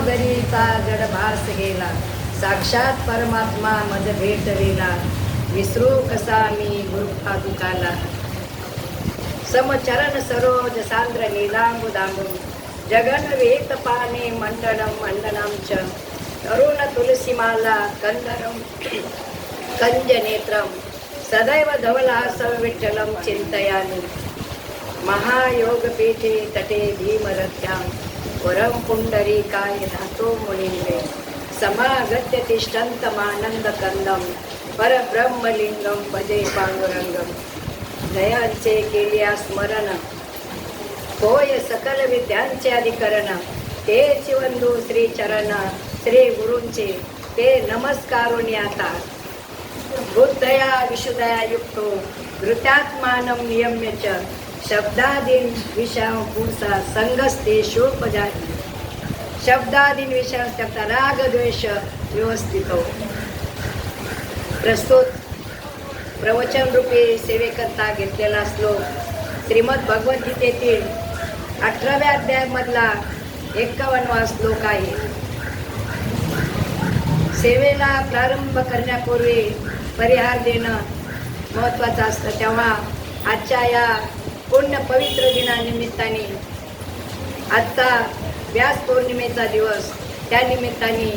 मनोदरीचा जडभास गेला. साक्षात परमात्मा मज भेटविला विसरू कसा मी गुरुपादुकाला. समचरण सरोज सांद्र नीलांबुदांबू जगन वेत पाने मंडनम मंडनम च. तरुण तुलसीमाला कंदरम कंज नेत्रम सदैव धवलास विठ्ठलम चिंतयामी महायोगपीठे तटे भीमरथ्यां वरं पुण्डरीकाय धातो मुनिन्दे। समागत्य तिष्ठन्तमानन्दकन्दं परब्रह्मलिङ्गं भजे पांडुरंगम दयांचे केल्या स्मरण होय सकल विद्यांचे अधिकरण। ते वंदू श्री चरण श्री गुरूंचे ते नमस्कारुण्याता आता। बुद्धया विशुदया युक्तो धृत्यात्मानं नियम्य च। शब्दादीन विषयां पुंसा संगस्ते शोपजाती शब्दादीन विषयां त्याचा राग द्वेष व्यवस्थित हो. प्रस्तुत प्रवचन रूपी सेवेकरता घेतलेला श्लोक श्रीमद भगवद्गीतेतील अठराव्या अध्यायामधला एक्कावन्नवा श्लोक आहे सेवेला प्रारंभ करण्यापूर्वी परिहार देणं महत्त्वाचं असतं. तेव्हा आजच्या या पुण्य पवित्र दिनानिमित्ताने. आजचा व्यास पौर्णिमेचा दिवस त्या निमित्ताने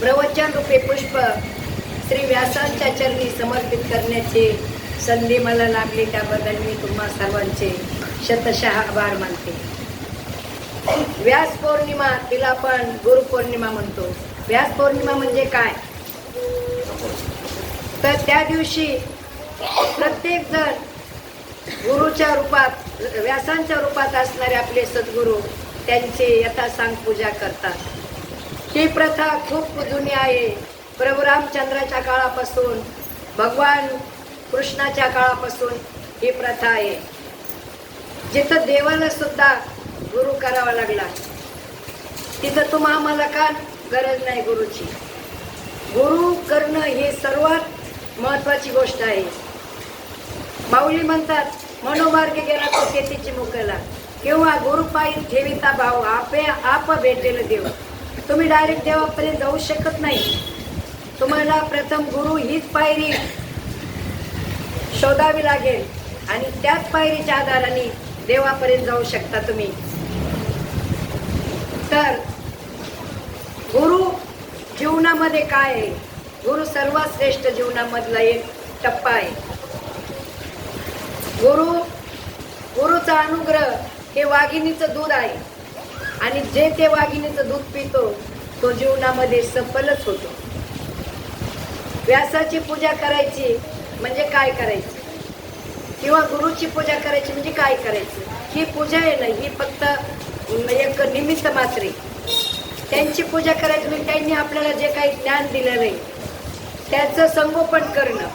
प्रवचन रूपे पुष्प श्री व्यासांच्या चरणी समर्पित करण्याची संधी मला लाभली त्याबद्दल मी तुम्हा सर्वांचे शतशः आभार मानते. व्यास पौर्णिमा तिला आपण गुरुपौर्णिमा म्हणतो. व्यास पौर्णिमा म्हणजे काय? तर त्या दिवशी प्रत्येक जण गुरुच्या रूपात व्यासांच्या रूपात असणारे आपले सद्गुरू त्यांची यथासांग पूजा करतात. ही प्रथा खूप जुनी आहे. प्रभू रामचंद्राच्या काळापासून भगवान कृष्णाच्या काळापासून ही प्रथा आहे. जिथं देवाला सुद्धा गुरु करावा लागला तिथं तुम्हा आम्हाला का गरज नाही गुरुची? गुरु करणं ही सर्वात महत्वाची गोष्ट आहे. माऊली म्हणतात मनोमार्ग गेला तो शेतीची मुकला किंवा गुरुपायी ठेविता भाव आपे आप भेटेल देव. तुम्ही डायरेक्ट देवापर्यंत जाऊ शकत नाही. तुम्हाला प्रथम गुरु हीच पायरी शोधावी लागेल आणि त्याच पायरीच्या आधाराने देवापर्यंत जाऊ शकता तुम्ही. तर गुरु जीवनामध्ये काय आहे? गुरु सर्वात श्रेष्ठ जीवनामधला एक टप्पा आहे. गुरु गुरुचा अनुग्रह हे वाघिणीचं दूध आहे. आणि जे ते वाघिणीचं दूध पितो तो जीवनामध्ये सफलच होतो. व्यासाची पूजा करायची म्हणजे काय करायची? किंवा गुरुची पूजा करायची म्हणजे काय करायचं? ही पूजा आहे ना ही फक्त एक निमित्त मात्र त्यांची पूजा करायची म्हणजे त्यांनी आपल्याला जे काही ज्ञान दिलेलं आहे त्याचं संगोपन करणं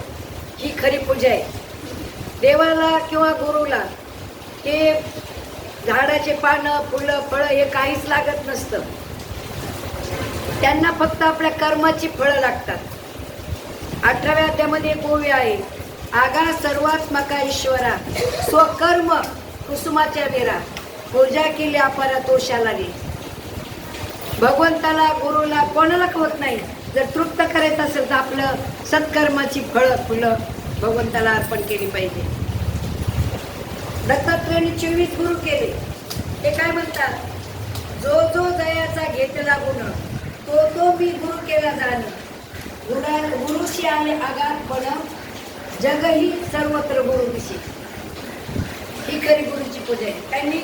ही खरी पूजा आहे. देवाला किंवा गुरुला हे झाडाचे पानं फुलं फळं हे काहीच लागत नसतं. त्यांना फक्त आपल्या कर्माची फळं लागतात. अठराव्या अध्यामध्ये एक ओवी आहे आगा सर्वात्मका ईश्वरा स्वकर्म कुसुमाच्या वेरा पूजा केली अपारा तोषाला भगवंताला गुरुला कोणाला होत नाही? जर तृप्त करायचं असेल तर आपलं सत्कर्माची फळं फुलं भगवंताला अर्पण केली पाहिजे. दत्तात्रयाने चोवीस गुरु केले. ते काय म्हणतात? जो जो दयाचा घेतला गुण तो तो मी गुरु केला जाण. गुरा गुरुशी आले आगातपण जगही सर्वत्र गुरु दिशी ही खरी गुरुची पूजा आहे. त्यांनी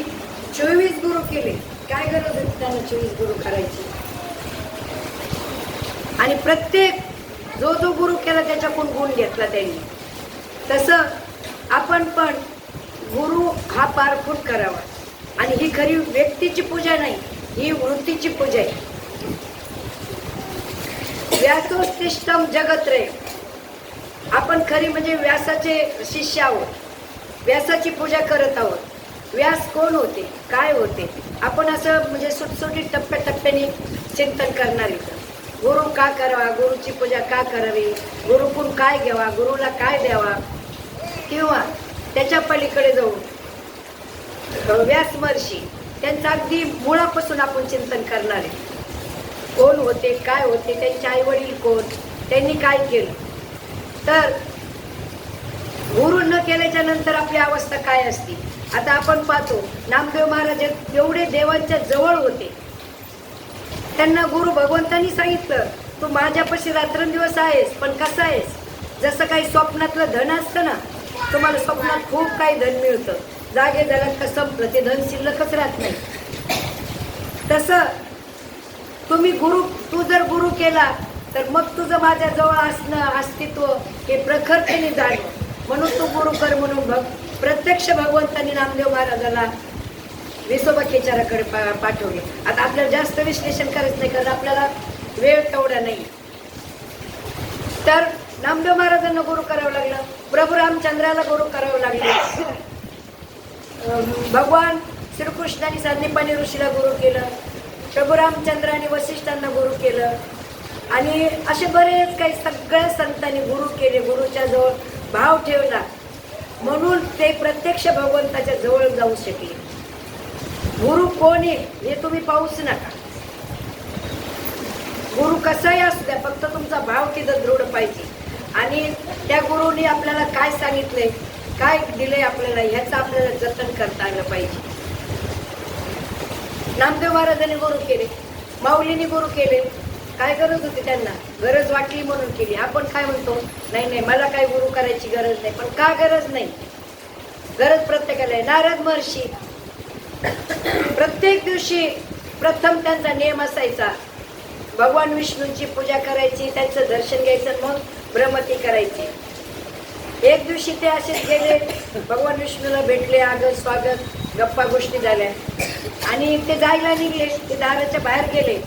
चोवीस गुरु केले. काय गरज होती त्यांना चोवीस गुरु करायची? आणि प्रत्येक जो जो गुरु केला त्याच्याकडून गुण घेतला त्यांनी. तसं आपण पण गुरु हा पारखून करावा. आणि ही खरी व्यक्तीची पूजा नाही ही वृत्तीची पूजा आहे. व्यासोत्तिष्ठम जगत्रे आपण खरी म्हणजे व्यासाचे शिष्य आहोत. व्यासाची पूजा करत आहोत. व्यास कोण होते? काय होते? आपण असं म्हणजे सुटसुटीत टप्प्याटप्प्याने चिंतन करणार इथं. गुरु का करावा? गुरुची पूजा का करावी? गुरुकून काय घ्यावा? गुरुला काय द्यावा? किंवा त्याच्या पलीकडे जाऊन व्यास महर्षी त्यांचं अगदी मुळापासून आपण चिंतन करणार आहे. कोण होते काय होते त्यांचे आई वडील कोण त्यांनी काय केलं? तर गुरु न केल्याच्यानंतर आपली अवस्था काय असते? आता आपण पाहतो नामदेव महाराज एवढे देवांच्या जवळ होते. त्यांना गुरु भगवंतांनी सांगितलं तू माझ्यापाशी रात्रंदिवस आहेस पण कसा आहेस? जसं काही स्वप्नातलं धन असतं ना तुम्हाला स्वप्नात खूप काही धन मिळतं. जागे झाल्यात तर संपलं ते धन शिल्लकच राहत नाही. तसं तुम्ही गुरु तू जर गुरु केला तर मग तुझं माझ्याजवळ असणं अस्तित्व हे प्रखरतेने जाणं म्हणून तू गुरु कर म्हणून बघ प्रत्यक्ष भगवंतांनी नामदेव महाराजाला विसोबा केचाराकडे पा पाठवले. आता आपल्याला जास्त विश्लेषण करायचं नाही कारण आपल्याला वेळ तेवढा नाही. तर नामदेव महाराजांना गुरु करावं लागलं. प्रभू रामचंद्राला गुरु करावं लागलं. भगवान श्रीकृष्णाने संदीपानी ऋषीला गुरु केलं. प्रभू रामचंद्राने वसिष्ठांना गुरु केलं. आणि असे बरेच काही सगळ्या संतांनी गुरु केले. गुरुच्या जवळ भाव ठेवला. म्हणून ते प्रत्यक्ष भगवंताच्या जवळ जाऊ शकले. गुरु कोण आहे हे तुम्ही पाहूच नका. गुरु कसाही असू द्या फक्त तुमचा भाव तिथं दृढ पाहिजे. आणि त्या गुरुने आपल्याला काय सांगितलंय काय दिलंय आपल्याला ह्याचं आपल्याला जतन करता आलं पाहिजे. नामदेव महाराजांनी गुरु केले माऊलीने गुरु केले. काय गरज होती त्यांना? गरज वाटली म्हणून केली. आपण काय म्हणतो? नाही नाही मला काय गुरु करायची गरज नाही. पण का गरज नाही? गरज प्रत्येकाला आहे. नारद महर्षी प्रत्येक दिवशी प्रथम त्यांचा नियम असायचा. भगवान विष्णूंची पूजा करायची त्यांचं दर्शन घ्यायचं मग भ्रमती करायची. एक दिवशी ते असेच गेले. भगवान विष्णूला भेटले आगत स्वागत गप्पा गोष्टी झाल्या. आणि ते जायला निघले ते दाराच्या बाहेर गेले.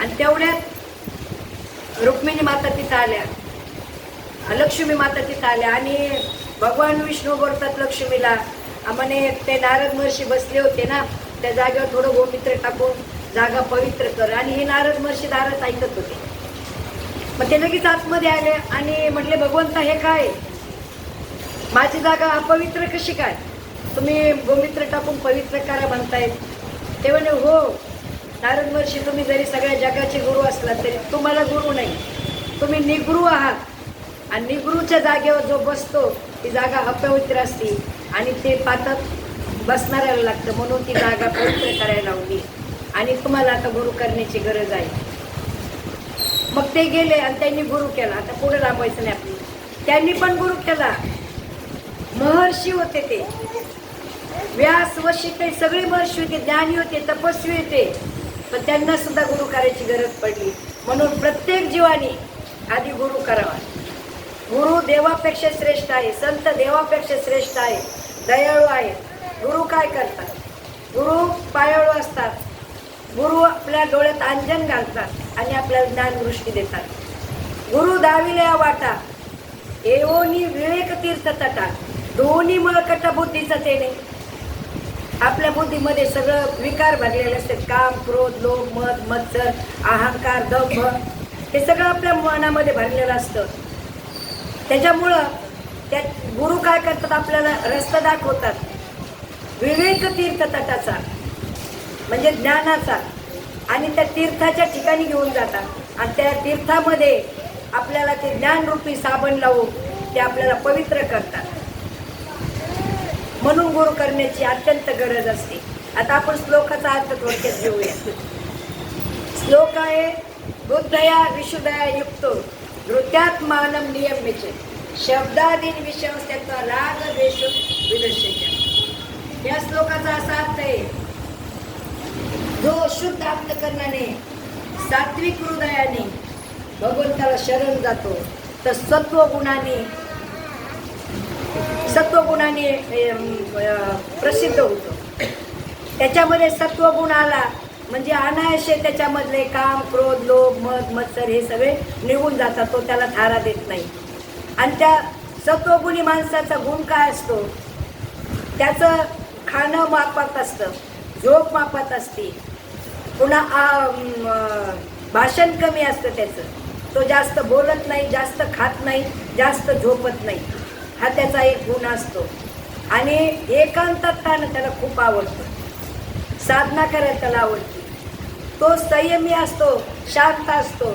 आणि तेवढ्यात रुक्मिणी माता तिथं आल्या. लक्ष्मी माता तिथं आल्या आणि भगवान विष्णू बोलतात लक्ष्मीला आम्हाने ते नारद महर्षी बसले होते ना त्या जागेवर थोडं गोमित्र टाकून जागा पवित्र कर. आणि हे नारद महर्षी दारात ऐकत होते. मग ते लगेच आतमध्ये आले आणि म्हटले भगवंता हे काय? माझी जागा अपवित्र कशी काय? तुम्ही गोमित्र टाकून पवित्र करा म्हणतायत. ते म्हणे हो नारद महर्षी तुम्ही जरी सगळ्या जगाचे गुरु असला तरी तुम्हाला गुरु नाही. तुम्ही निगुरु आहात. आणि निगुरूच्या जागेवर जो बसतो ती जागा अपवित्र असते. आणि ते पातात बसणाऱ्याला लागतं म्हणून ती जागा पवित्र करायला लावली. आणि तुम्हाला आता गुरु करण्याची गरज आहे. मग ते गेले आणि त्यांनी गुरु केला. आता पुढे लांबायचं नाही आपली. त्यांनी पण गुरु केला. महर्षी होते ते. व्यास वशी ते सगळे महर्षी होते ज्ञानी होते तपस्वी होते. पण त्यांना सुद्धा गुरु करायची गरज पडली. म्हणून प्रत्येक जीवाने आधी गुरु करावा. गुरु देवापेक्षा श्रेष्ठ आहे संत देवापेक्षा श्रेष्ठ आहे दयाळू आहे. गुरु काय करतात? गुरु पायाळू असतात. गुरु आपल्या डोळ्यात अंजन घालतात आणि आपल्याला ज्ञानदृष्टी देतात. गुरु दाविल्या वाटा. एवोनी विवेक तीर्थ तटा. दोन्ही मळकटा बुद्धीचं तेने आपल्या बुद्धीमध्ये सगळं विकार भरलेले असतात. काम क्रोध लोभ मत मत्सर अहंकार दंभ हे सगळं आपल्या मनामध्ये भरलेलं असतं. त्याच्यामुळं त्या गुरु काय करतात आपल्याला रस्ता दाखवतात. विवेक तीर्थ तटाचा म्हणजे ज्ञानाचा आणि त्या तीर्थाच्या ठिकाणी घेऊन जातात. आणि त्या तीर्थामध्ये आपल्याला ते ज्ञानरूपी साबण लावून ते आपल्याला पवित्र करतात. म्हणून गुरु करण्याची अत्यंत गरज असते. आता आपण श्लोकाचा अर्थ थोडक्यात घेऊया. श्लोक आहे बुद्धया विशुदया युक्तो. नृत्यात मानम नियमित शब्दादीन विषय त्याचा राग द्वेष विदर्शक या श्लोकाचा असा अर्थ आहे जो शुद्ध अंतकरणाने सात्विक हृदयाने भगवंताला शरण जातो तर सत्व गुणाने सत्वगुणाने प्रसिद्ध होतो. त्याच्यामध्ये सत्वगुणाला म्हणजे अनायसे त्याच्यामधले काम क्रोध लोभ मध मत्सर हे सगळे निघून जातात. तो त्याला थारा देत नाही. आणि त्या सत्वगुणी माणसाचा गुण काय असतो? त्याचं खाणं मापात असतं. झोप मापात असते. पुन्हा भाषण कमी असतं त्याचं. तो जास्त बोलत नाही जास्त खात नाही जास्त झोपत नाही. हा त्याचा एक गुण असतो. आणि एकांतात खाणं त्याला खूप आवडतं. साधना करायला त्याला आवडते. तो संयमी असतो शांत असतो.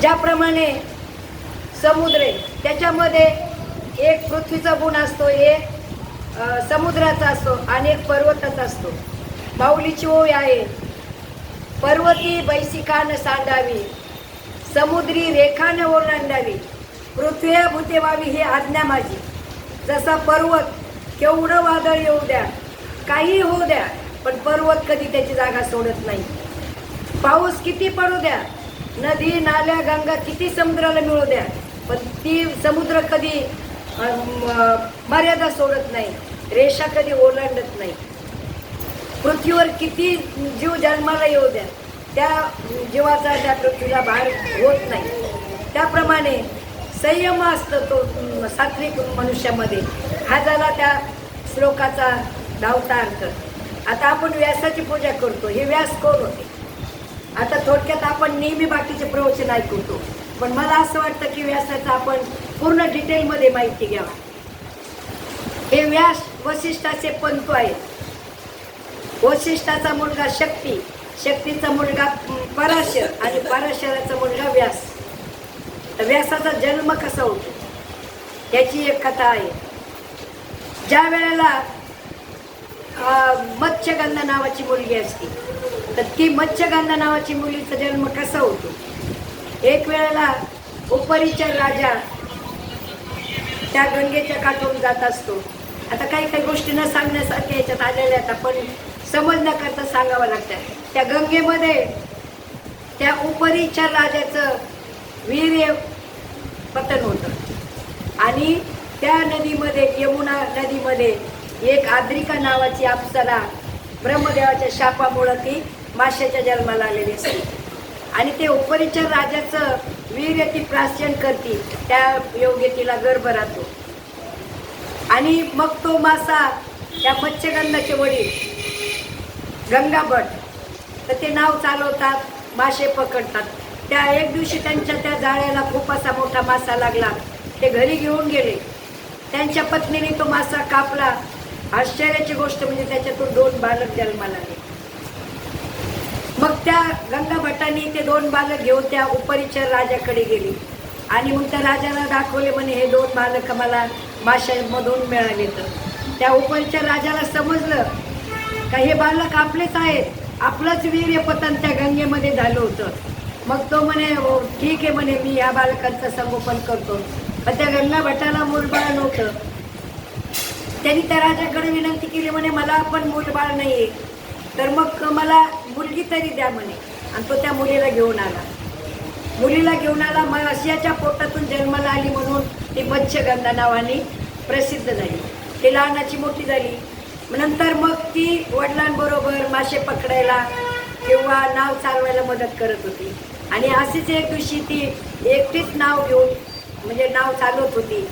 ज्याप्रमाणे समुद्र त्याच्यामध्ये एक पृथ्वीचा गुण असतो एक समुद्राचा असतो आणि एक पर्वताचा असतो. माऊलीची ओय आहे पर्वती बैसिकान सांडावी समुद्री रेखानं ओलांडावी पृथ्वी भूते व्हावी ही आज्ञा माझी. जसा पर्वत केवढं वादळ येऊ द्या काही होऊ द्या पण पर्वत कधी त्याची जागा सोडत नाही. पाऊस किती पडू द्या नदी नाल्या गंगा किती समुद्राला मिळू द्या पण ती समुद्र कधी मर्यादा सोडत नाही रेषा कधी ओलांडत नाही. पृथ्वीवर किती जीव जन्माला येऊ द्या त्या जीवाचा त्या पृथ्वीला भार होत नाही. त्याप्रमाणे संयम असतो तो सात्विक मनुष्यामध्ये. हा झाला त्या श्लोकाचा धावता अर्थ. आता आपण व्यासाची पूजा करतो हे व्यास कोण होते? आता थोडक्यात आपण नेहमी बाकीचे प्रवचन ऐकवतो पण मला असं वाटतं की व्यासाचं आपण पूर्ण डिटेलमध्ये माहिती घ्यावा. हे व्यास वशिष्ठाचे पंतू आहेत. वशिष्ठाचा मुलगा शक्ती शक्तीचा मुलगा पराशर आणि पराशराचा मुलगा व्यास. तर व्यासाचा जन्म कसा होतो? याची एक कथा आहे. ज्या वेळेला मत्स्यगंधा नावाची मुलगी असते. तर ती मत्स्यगंधा नावाची मुलीचा जन्म कसा होतो? एक वेळेला उपरीचा राजा त्या गंगेच्या काठून जात असतो. आता काही काही गोष्टी न सांगण्यासारख्या याच्यात आलेल्या आहेत. आपण समजण्याकरता सांगावं लागतं. त्या गंगेमध्ये त्या उपरीच्या राजाचं वीर्य पतन होतं. आणि त्या नदीमध्ये यमुना नदीमध्ये एक आद्रिका नावाची अप्सरा ब्रह्मदेवाच्या शापामुळं ती माशाच्या जन्माला आलेली असते. आणि ते उपरीच्या राजाचं वीर्य ती प्राशन करते त्या योग्य तिला गर्भ राहतो आणि मग तो मासा त्या मत्स्यगंधाचे वडील गंगाभट तर ते नाव चालवतात मासे पकडतात. त्या एक दिवशी त्यांच्या त्या जाळ्याला खूप असा मोठा मासा लागला. ते घरी घेऊन गेले. त्यांच्या पत्नीने तो मासा कापला. आश्चर्याची गोष्ट म्हणजे त्याच्यातून दोन बालक जन्माला आले. मग त्या गंगा भटांनी ते दोन बालक घेऊन त्या उपरिचर राजाकडे गेली. आणि मग त्या राजाला दाखवले म्हणे हे दोन बालक मला माशांमधून मिळाले तर. त्या उपरिचर राजाला समजलं का हे बालक आपलेच आहेत. आपलंच वीर्य पतन त्या गंगेमध्ये झालं होतं. मग तो म्हणे हो, ठीक आहे म्हणे मी या बालकांचं संगोपन करतो. पण त्या गंगा भटाला मूलबाळ नव्हतं. त्यांनी त्या राजाकडे विनंती केली म्हणे मला पण मूलबाळ नाही आहे तर मग मला मुलगी तरी द्या म्हणे आणि तो त्या मुलीला घेऊन आला. मुलीला घेऊन आला मग रशियाच्या पोटातून जन्माला आली म्हणून ती मत्स्यगंधा नावाने प्रसिद्ध झाली. ती लहानाची मोठी झाली. नंतर मग ती वडिलांबरोबर मासे पकडायला किंवा नाव चालवायला मदत करत होती. आणि अशीच एक दिवशी ती एकटीच नाव घेऊन म्हणजे नाव चालवत होती.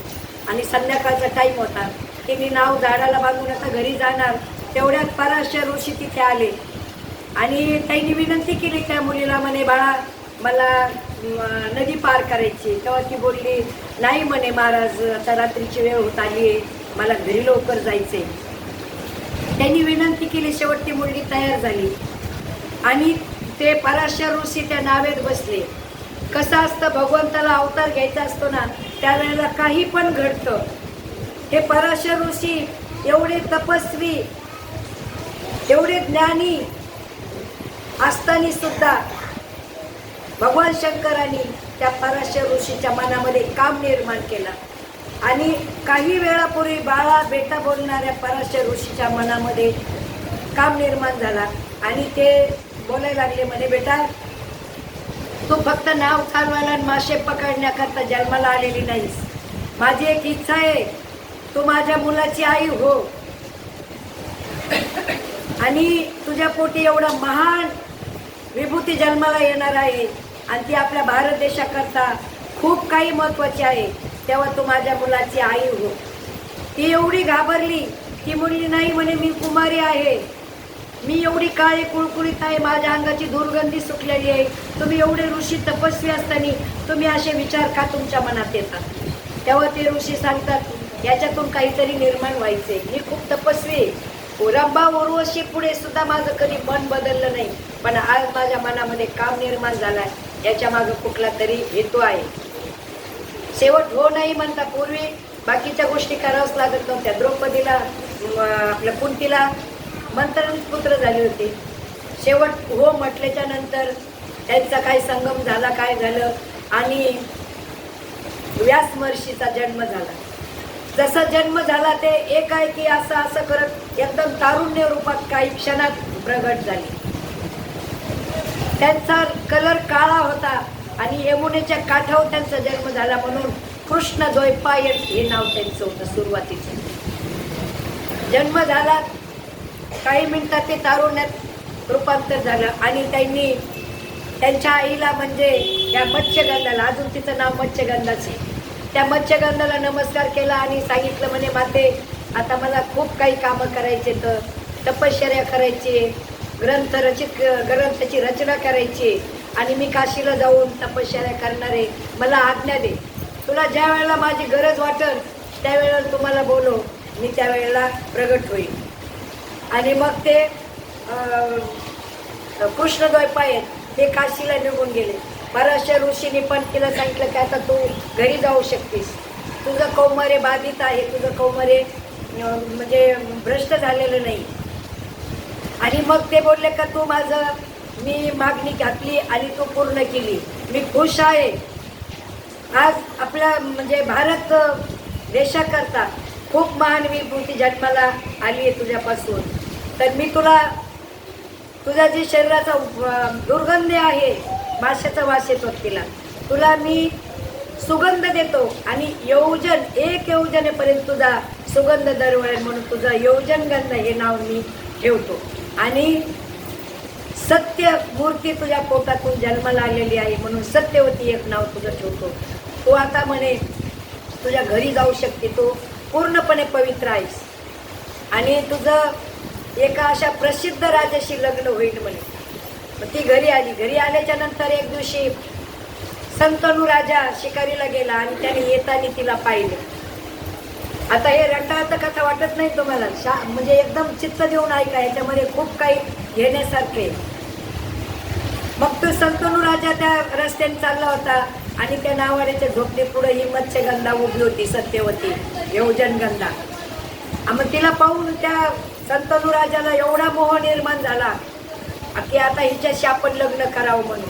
आणि संध्याकाळचा टाईम होता. तिने नाव झाडाला बांधून आता घरी जाणार. तेवढ्यात पराशर ऋषी तिथे आले. आणि त्यांनी विनंती केली त्या मुलीला म्हणे बाळा मला नदी पार करायची तेव्हा ती बोलली नाही म्हणे महाराज आता रात्रीची वेळ होत आली आहे. मला घरी लवकर जायचे त्यांनी विनंती केली शेवट ती मुलगी तयार झाली. आणि ते पराशर ऋषी त्या नावेत बसले. कसं असतं भगवंताला अवतार घ्यायचा असतो ना त्यावेळेला काही पण घडतं. हे पराशर ऋषी एवढे तपस्वी एवढे ज्ञानी असताना सुद्धा भगवान शंकरांनी त्या पराशर ऋषीच्या मनामध्ये काम निर्माण केलं. आणि काही वेळापूर्वी बाळा बेटा बोलणाऱ्या पराशर ऋषीच्या मनामध्ये काम निर्माण झाला आणि ते बोलायला लागले म्हणे बेटा तू फक्त नाव चालवायला आणि मासे पकडण्याकरता जन्माला आलेली नाहीस. माझी एक इच्छा आहे तू माझ्या मुलाची आई हो. आणि तुझ्या पोटी एवढा महान विभूती जन्माला येणार आहे. आणि ती आपल्या भारत देशाकरता खूप काही महत्वाची आहे. तेव्हा तू माझ्या मुलाची आई हो. ती एवढी घाबरली ती मुलगी नाही म्हणे मी कुमारी आहे. मी एवढी काळी कुळकुळीत आहे. माझ्या अंगाची दुर्गंधी सुटलेली आहे. तुम्ही एवढे ऋषी तपस्वी असताना तुम्ही असे विचार का तुमच्या मनात येतात? तेव्हा ते ऋषी सांगतात याच्यातून काहीतरी निर्माण व्हायचे मी खूप तपस्वी आहे. रंबा उर्वशी पुढे सुद्धा माझं कधी मन बदललं नाही पण आज माझ्या मनामध्ये काम निर्माण झालाय. याच्या मागं कुठला तरी हेतू आहे. शेवट हो नाही म्हणता पूर्वी बाकीच्या गोष्टी करावंच लागत नव्हत्या. द्रौपदीला आपल्या कुंतीला मंत्रण पुत्र झाले होते. शेवट हो म्हटल्याच्या नंतर त्यांचा काय संगम झाला काय झालं आणि व्यास महर्षीचा जन्म झाला. जसा जन्म झाला ते एक आहे की असं असं करत एकदम तारुण्य रूपात काही क्षणात प्रगट झाले. त्यांचा कलर काळा होता आणि यमुनेच्या काठावर त्यांचा जन्म झाला म्हणून कृष्ण द्वैपायन हे नाव त्यांचं होतं सुरुवातीचं. जन्म झाला काही मिनिटात ते तारुण्यात रूपांतर झालं आणि त्यांनी त्यांच्या आईला म्हणजे या मत्स्यगंधाला अजून तिचं नाव मत्स्यगंधाच आहे. त्या मत्स्यगंधाला नमस्कार केला आणि सांगितलं म्हणे माते आता मला खूप काही कामं करायचे तर तपश्चर्या करायची ग्रंथ रचित ग्रंथाची रचना करायची आणि मी काशीला जाऊन तपश्चर्या करणार आहे. मला आज्ञा दे. तुला ज्या वेळेला माझी गरज वाटेल त्यावेळेला तुम्हाला बोलो. मी त्यावेळेला प्रगट होईल. आणि मग ते कृष्णद्वैपा कृष्णद्वैपायन ते काशीला निघून गेले. बऱ्याचशा ऋषीने पण तिला सांगितलं की आता तू घरी जाऊ शकतेस. तुझं कौमरे बाधित आहे तुझं कौमरे म्हणजे भ्रष्ट झालेलं नाही. आणि मग ते बोलले का तू माझं मी मागणी घातली आणि तू पूर्ण केली. मी खुश आहे. आज आपला म्हणजे भारत देशाकरता खूप महान विभूती जन्माला आली आहे तुझ्यापासून. तर मी तुला तुझा जे शरीराचा दुर्गंध आहे भाषेचा वास येतो तिला. तुला मी सुगंध देतो आणि योजन एक योजनेपर्यंत तुझा सुगंध दरवळेल म्हणून तुझा योजन गंध हे नाव मी ठेवतो. आणि सत्य मूर्ती तुझ्या पोटातून जन्माला आलेली आहे म्हणून सत्यवती एक नाव तुझं ठेवतो. तू आता म्हणे तुझ्या घरी जाऊ शकते तू पूर्णपणे पवित्र आहेस. आणि तुझं एका अशा प्रसिद्ध राजाशी लग्न होईल म्हणे. मग ती घरी आली. घरी आल्याच्यानंतर एक दिवशी संतनू राजा शिकारीला गेला आणि त्याने येताना तिला पाहिलं. आता हे रटाळत कथा वाटत नाही तुम्हाला? शा म्हणजे एकदम चित्त देऊन ऐका याच्यामध्ये खूप काही घेण्यासारखे मग तो संतनू राजा त्या रस्त्याने चालला होता आणि त्या नावाड्याच्या झोपडी पुढे ही मत्स्यगंधा उभी होती सत्यवती योजनगंधा. मग तिला पाहून त्या संतनू राजाला एवढा मोह निर्माण झाला की आता हिच्याशी आपण लग्न करावं म्हणून.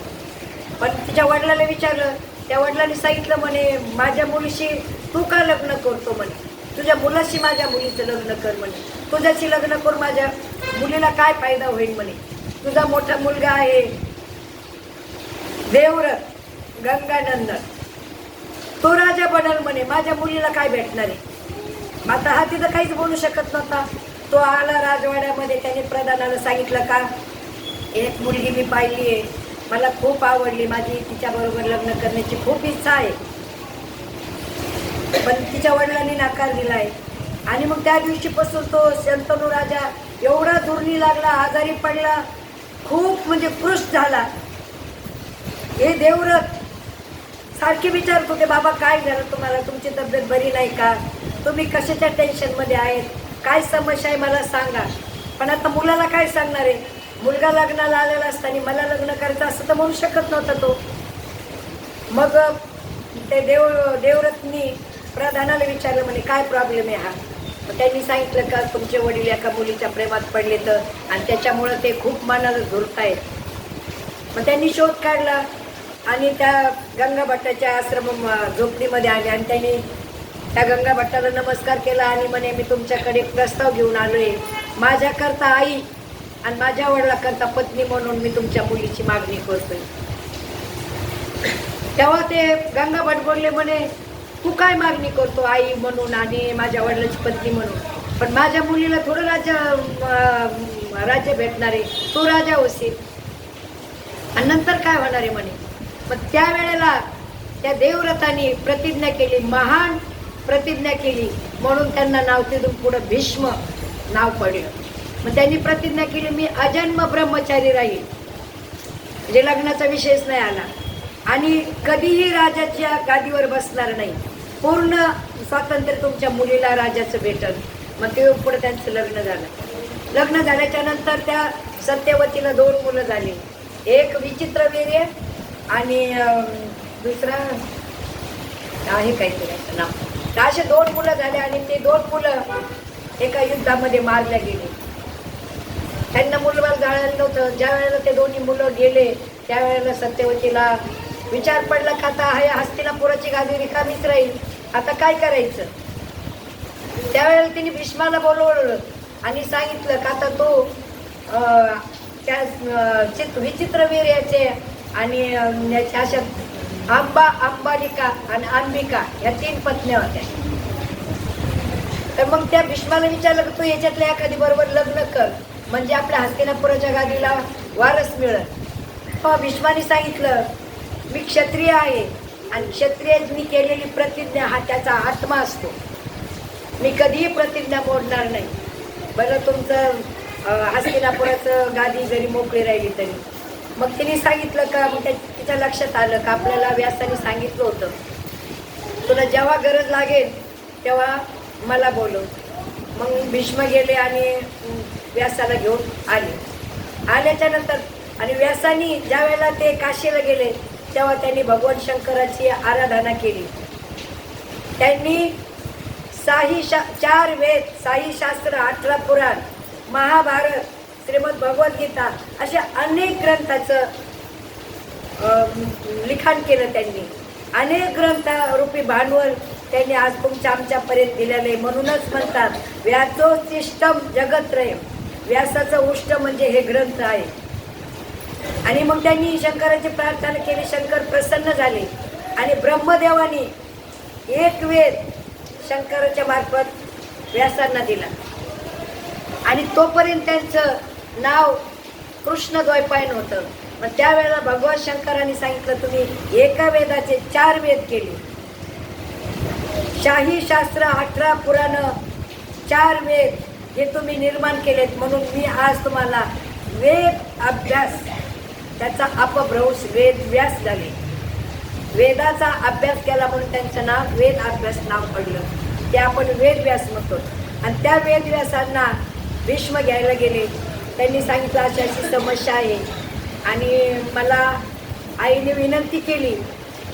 पण तिच्या वडिलाला विचारलं त्या वडिलांनी सांगितलं म्हणे माझ्या मुलीशी तू का लग्न करतो म्हणे? तुझ्या मुलाशी माझ्या मुलीचं लग्न कर म्हणे. तुझ्याशी लग्न करून माझ्या मुलीला काय फायदा होईल म्हणे? तुझा मोठा मुलगा आहे देवरथ गंगानंदन. तो राजा बनल म्हणे माझ्या मुलीला काय भेटणार आहे? मग आता हा तिथं काहीच बोलू शकत नव्हता. तो आला राजवाड्यामध्ये त्याने प्रधानाला सांगितलं का एक मुलगी मी पाहिली आहे. मला खूप आवडली माझी. तिच्याबरोबर लग्न करण्याची खूप इच्छा आहे. पण तिच्या वडिलांनी नकार आहे आणि मग त्या दिवशीपासून तो शंतनू राजा एवढा दुर्नी लागला आजारी पडला. खूप म्हणजे कृष झाला. हे देवरथ सारखे विचारत होते बाबा काय झालं तुम्हाला? तुमची तब्येत बरी नाही का? तुम्ही कशाच्या टेन्शनमध्ये आहेत? काय समस्या आहे? मला सांगा. पण आता मुलाला काय सांगणार आहे? मुलगा लग्नाला आलेला असताना मला लग्न करायचं असं तर म्हणू शकत नव्हता तो. मग ते देव देवरत्नी प्रधानाला विचारलं म्हणे काय प्रॉब्लेम आहे हा? मग त्यांनी सांगितलं का तुमचे वडील एका मुलीच्या प्रेमात पडले तर आणि त्याच्यामुळं ते खूप मनाला झुरतायत मग त्यांनी शोध काढला आणि त्या गंगा भट्टाच्या आश्रम झोपडीमध्ये आले आणि त्यांनी त्या गंगा भट्टाला नमस्कार केला आणि म्हणे मी तुमच्याकडे प्रस्ताव घेऊन आलो आहे माझ्याकरता आई आणि माझ्या वडिलाकरता पत्नी म्हणून मी तुमच्या मुलीची मागणी करतोय. तेव्हा ते गंगा भट बोलले म्हणे तू काय मागणी करतो आई म्हणून आणि माझ्या वडिलाची पत्नी म्हणून? पण माझ्या मुलीला थोडं राजा राज्य भेटणार आहे तू राजा होशील. आणि नंतर काय होणार आहे म्हणे? मग त्यावेळेला त्या देवव्रताने प्रतिज्ञा केली महान प्रतिज्ञा केली. म्हणून त्यांना नाव तिथून पुढं भीष्म नाव पडलं. मग त्यांनी प्रतिज्ञा केली मी अजन्म ब्रह्मचारी राहील. म्हणजे लग्नाचा विषयच नाही आला. आणि कधीही राजाच्या गादीवर बसणार नाही. पूर्ण स्वातंत्र्य तुमच्या मुलीला राजाचं भेटल. मग ते पुढे त्यांचं लग्न झालं. लग्न झाल्याच्यानंतर त्या सत्यवतीला दोन मुलं झाली. एक विचित्र वीर्य आणि दुसरा आहे काहीतरी असं नाव. तर असे दोन मुलं झाले आणि ते दोन मुलं एका युद्धामध्ये मारल्या गेली. त्यांना मुलबाळ जाळायला नव्हतं. ज्या वेळेला ते दोन्ही मुलं गेले त्यावेळेला सत्यवतीला विचार पडला का आता हस्तीला पुराची गादी रिकामीच राहील. आता काय करायचं? त्यावेळेला तिने भीष्माला बोलवलं आणि सांगितलं का आता तो त्या चित विचित्रवीर याचे आणि याच्या अशा आंबा अंबालिका आणि अंबिका या तीन पत्न्या होत्या. तर मग त्या भीष्माला विचारलं की तू याच्यातल्या एखादी बरोबर लग्न कर. म्हणजे आपल्या हस्तिनापुराच्या गादीला वारस मिळत. हो भीष्माने सांगितलं मी क्षत्रिय आहे आणि क्षत्रियनी केलेली प्रतिज्ञा हा त्याचा आत्मा असतो. मी कधीही प्रतिज्ञा मोडणार नाही. बरं तुमचं हस्तिनापुराचं गादी जरी मोकळी राहिली तरी. मग तिने सांगितलं का मग त्या तिच्या लक्षात आलं का आपल्याला व्यासाने सांगितलं होतं. तुला जेव्हा गरज लागेल तेव्हा मला बोलव. मग भीष्म गेले आणि व्यासाला घेऊन आले. आल्याच्यानंतर आणि व्यासानी ज्या वेळेला ते काशीला गेले तेव्हा त्यांनी भगवान शंकराची आराधना केली. त्यांनी साही शा चार वेद साई शास्त्र अठरा पुराण महाभारत श्रीमद भगवद्गीता अशा अनेक ग्रंथाचं लिखाण केलं त्यांनी. अनेक ग्रंथ रूपी भांडवल त्यांनी आज तुमच्या आमच्यापर्यंत दिलेलं आहे म्हणूनच म्हणतात व्यासोचिष्टम जगत्रय. व्यासाचं उष्ट म्हणजे हे ग्रंथ आहे. आणि मग त्यांनी शंकराची प्रार्थना केली. शंकर प्रसन्न झाले. आणि ब्रह्मदेवाने एक वेद शंकराच्या मार्फत व्यासांना दिला. आणि तोपर्यंत त्यांचं नाव कृष्णद्वैपायन होतं. मग त्यावेळेला भगवान शंकरांनी सांगितलं तुम्ही एका वेदाचे चार वेद केले. शाही शास्त्र अठरा पुराण चार वेद हे तुम्ही निर्माण केलेत म्हणून मी आज तुम्हाला वेद अभ्यास त्याचा अपभ्रंश वेद व्यास झाले. वेदाचा अभ्यास केला म्हणून त्यांचं नाव वेद अभ्यास नाव पडलं. ते आपण वेदव्यास म्हणतो. आणि त्या वेदव्यासांना भीष्म घ्यायला गेले. त्यांनी सांगितलं अशी अशी समस्या आहे. आणि मला आईने विनंती केली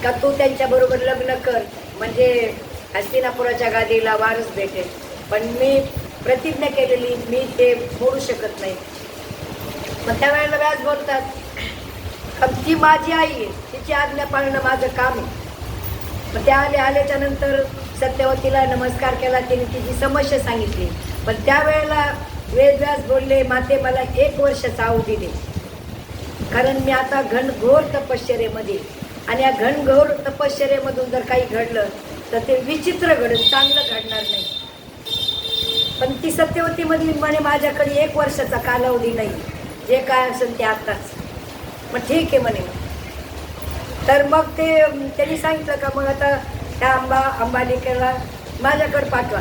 का तू त्यांच्याबरोबर लग्न कर. म्हणजे हस्तिनापुराच्या गादीला वारच भेटेल. पण मी प्रतिज्ञा केलेली मी ते मोडू शकत नाही. मग त्यावेळेला व्यास बोलतात ती माझी आई आहे तिची आज्ञा पाळणं माझं काम आहे. मग त्या आले आल्याच्यानंतर सत्यवतीला नमस्कार केला तिने तिची समस्या सांगितली. पण त्यावेळेला वेदव्यास बोलले माते मला एक वर्षाचा अवधी दे. कारण मी आता घनघोर तपश्चर्येमध्ये आणि या घनघोर तपश्चर्येमधून जर काही घडलं तर ते विचित्र घडेल चांगलं घडणार नाही. पण ती सत्यवतीमधली म्हणे माझ्याकडे एक वर्षाचा कालावधी नाही. जे काय असेल ते आताच. मग ठीक आहे म्हणे. तर मग ते त्यांनी सांगितलं का मग आता त्या आंबा अंबालिकेला माझ्याकडे पाठवा.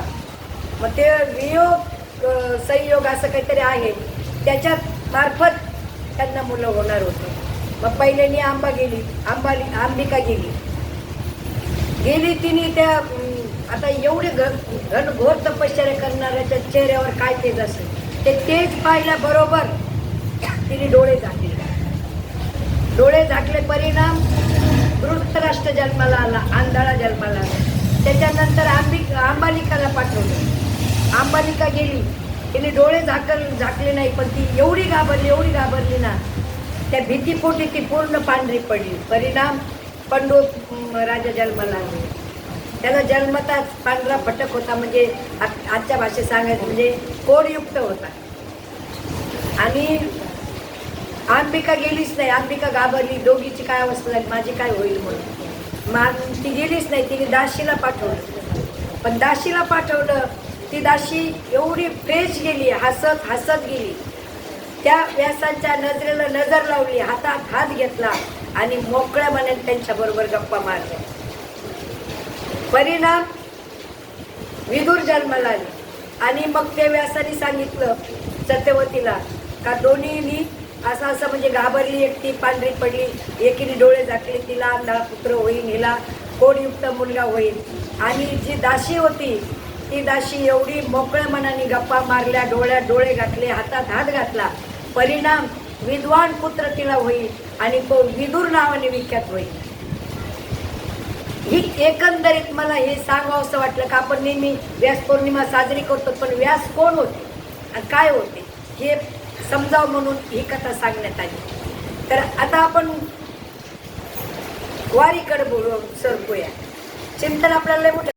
मग ते वियोग संयोग असं काहीतरी आहे. त्याच्यात मार्फत त्यांना मुलं होणार होते. मग पहिल्यांनी आंबा गेली आंबाली आंबिका गेली. गेली तिने त्या आता एवढे घ घनघोर तपश्चर्या करणाऱ्याच्या चेहऱ्यावर काय तेज असेल? ते तेज पाहिल्याबरोबर तिने डोळे झाकले. डोळे झाकले परिणाम वृत्तराष्ट्र जन्माला आला आंधळा जन्माला आला. त्याच्यानंतर आंबी आंबालिकाला पाठवलं. आंबालिका गेली. तिने डोळे झाकल झाकले नाही पण ती एवढी घाबरली एवढी घाबरली ना त्या भीतीपोटी ती पूर्ण पांढरी पडली. परिणाम पंडू राजा जन्माला आले. त्याला जन्मताच पांढरा फटक होता म्हणजे आजच्या भाषेत सांगायचं म्हणजे कोडयुक्त होता. आणि अंबिका गेलीच नाही अंबिका घाबरली दोघीची काय अवस्था झाली माझी काय होईल म्हणून. मा ती गेलीच नाही तिने दाशीला पाठवलं. पण दाशीला पाठवलं ती दाशी एवढी फ्रेश गेली हसत हसत गेली. त्या व्यासांच्या नजरेला नजर लावली हातात हात घेतला आणि मोकळ्या मनाने त्यांच्याबरोबर गप्पा मारल्या. परिणाम विदूर जन्माला आले. आणि मग ते व्यासाने सांगितलं सत्यवतीला का दोन्हीनी असं असं म्हणजे घाबरली एकटी पांढरी पडली एकीने डोळे झाकले तिला अंधा पुत्र होईल हिला कोणयुक्त मुलगा होईल. आणि जी दाशी होती ती दाशी एवढी मोकळ्या मनाने गप्पा मारल्या डोळ्यात डोळे घातले हातात हात घातला. परिणाम विद्वान पुत्र तिला होईल आणि तो विदूर नावाने विख्यात होईल ही एकंदरीत मला हे सांगावं असं वाटलं का आपण नेहमी व्यास पौर्णिमा साजरी करतो पण व्यास कोण होते आणि काय होते हे समजावं म्हणून ही कथा सांगण्यात आली. तर आता आपण वारीकडे बोलू सरकूया चिंतन आपल्याला लय